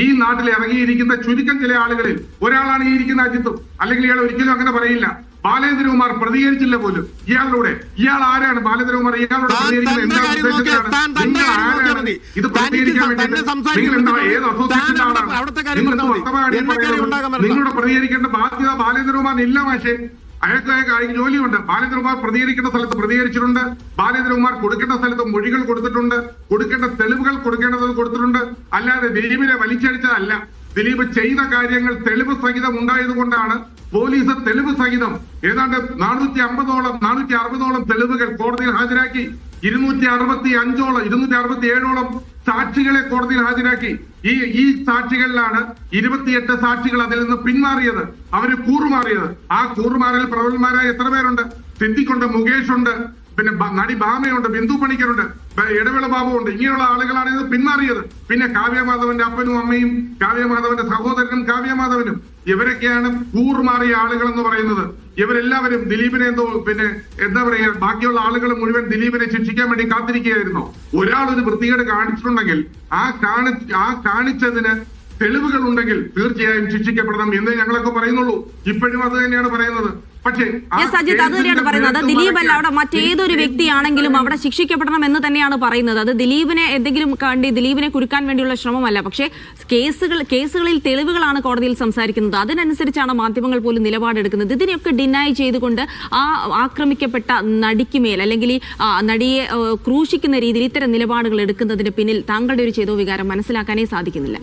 ഈ നാട്ടിൽ ഇറങ്ങിയിരിക്കുന്ന ചുരുക്കം ചില ആളുകളിൽ ഒരാളാണ് ഈ ഇരിക്കുന്ന അജിത്തും. അല്ലെങ്കിൽ ഇയാൾ ഒരിക്കലും അങ്ങനെ പറയില്ല. ബാലേന്ദ്രകുമാർ പ്രതികരിച്ചില്ല പോലും. ഇയാളിലൂടെ ഇയാൾ ആരാണ്? ബാലേന്ദ്രകുമാർ ഇയാളുടെ പ്രതികരിക്കുന്നത് എന്താ ഉദ്ദേശത്തിലാണ്? നിങ്ങൾ ആരാണ് ഇത് പ്രതികരിക്കാൻ നിങ്ങൾ ഏത്. വർത്തമാനം. നിങ്ങളുടെ പ്രതികരിക്കേണ്ട ബാധ്യത ബാലേന്ദ്രകുമാറിന് ഇല്ല മാഷേ. അയാൾക്ക് കാര്യം ജോലിയുണ്ട്. ബാലേന്ദ്രകുമാർ പ്രതികരിക്കേണ്ട സ്ഥലത്ത് പ്രതികരിച്ചിട്ടുണ്ട്. ബാലേന്ദ്രകുമാർ കൊടുക്കേണ്ട സ്ഥലത്ത് മൊഴികൾ കൊടുത്തിട്ടുണ്ട്. കൊടുക്കേണ്ട തെളിവുകൾ കൊടുക്കേണ്ടത് കൊടുത്തിട്ടുണ്ട്. അല്ലാതെ ദിലീപിനെ വലിച്ചടിച്ചതല്ല. ദിലീപ് ചെയ്ത കാര്യങ്ങൾ തെളിവ് സഹിതം ഉണ്ടായതുകൊണ്ടാണ് പോലീസ് തെളിവ് സഹിതം ഏതാണ്ട് നാനൂറ്റി അമ്പതോളം നാനൂറ്റി അറുപതോളം തെളിവുകൾ കോടതിയിൽ ഹാജരാക്കി. ഇരുന്നൂറ്റി അറുപത്തി അഞ്ചോളം ഇരുന്നൂറ്റി അറുപത്തി ഏഴോളം സാക്ഷികളെ കോടതിയിൽ ഹാജരാക്കി. ഈ ഈ സാക്ഷികളിലാണ് ഇരുപത്തിയെട്ട് സാക്ഷികൾ അതിൽ നിന്ന് പിന്മാറിയത്. അവർ കൂറുമാറിയത്. ആ കൂറുമാറിൽ പ്രബലന്മാരായ എത്ര പേരുണ്ട്? സിദ്ദിഖുണ്ട് മുകേഷ് ഉണ്ട് പിന്നെ നടി ഭാമയുണ്ട് ബിന്ദു പണിക്കരുണ്ട് ഇടവേള ബാബു ഉണ്ട് ഇങ്ങനെയുള്ള ആളുകളാണ് ഇത് പിന്മാറിയത്. പിന്നെ കാവ്യമാധവന്റെ അപ്പനും അമ്മയും കാവ്യമാധവന്റെ സഹോദരനും കാവ്യമാധവനും. ഇവരൊക്കെയാണ് കൂറുമാറിയ ആളുകൾ എന്ന് പറയുന്നത്. ഇവരെല്ലാവരും ദിലീപിനെ എന്തോ പിന്നെ എന്താ പറയുക ബാക്കിയുള്ള ആളുകൾ മുഴുവൻ ദിലീപിനെ ശിക്ഷിക്കാൻ വേണ്ടി കാത്തിരിക്കുകയായിരുന്നു. ഒരാൾ ഒരു വൃത്തികേട് കാണിച്ചിട്ടുണ്ടെങ്കിൽ ആ കാണി ആ കാണിച്ചതിന് തെളിവുകൾ ഉണ്ടെങ്കിൽ തീർച്ചയായും ശിക്ഷിക്കപ്പെടണം എന്നേ ഞങ്ങളൊക്കെ പറയുന്നുള്ളൂ. ഇപ്പോഴും അത് തന്നെയാണ് പറയുന്നത്. എസ് അത് തന്നെയാണ് പറയുന്നത്. ദിലീപ് അല്ല അവിടെ മറ്റേതൊരു വ്യക്തിയാണെങ്കിലും അവിടെ ശിക്ഷിക്കപ്പെടണം എന്ന് തന്നെയാണ് പറയുന്നത്. അത് ദിലീപിനെ എന്തെങ്കിലും കണ്ടി ദിലീപിനെ കുരുക്കാൻ വേണ്ടിയുള്ള ശ്രമമല്ല. പക്ഷേ കേസുകൾ കേസുകളിൽ തെളിവുകളാണ് കോടതിയിൽ സംസാരിക്കുന്നത്. അതിനനുസരിച്ചാണ് മാധ്യമങ്ങൾ പോലും നിലപാടെടുക്കുന്നത്. ഇതിനെയൊക്കെ ഡിനൈ ചെയ്തുകൊണ്ട് ആ ആക്രമിക്കപ്പെട്ട നടിക്ക് മേൽ അല്ലെങ്കിൽ ഈ നടിയെ ക്രൂശിക്കുന്ന രീതിയിൽ ഇത്തരം നിലപാടുകൾ എടുക്കുന്നതിന് പിന്നിൽ താങ്കളുടെ ഒരു ചെയ്തോ വികാരം മനസ്സിലാക്കാനേ സാധിക്കുന്നില്ല.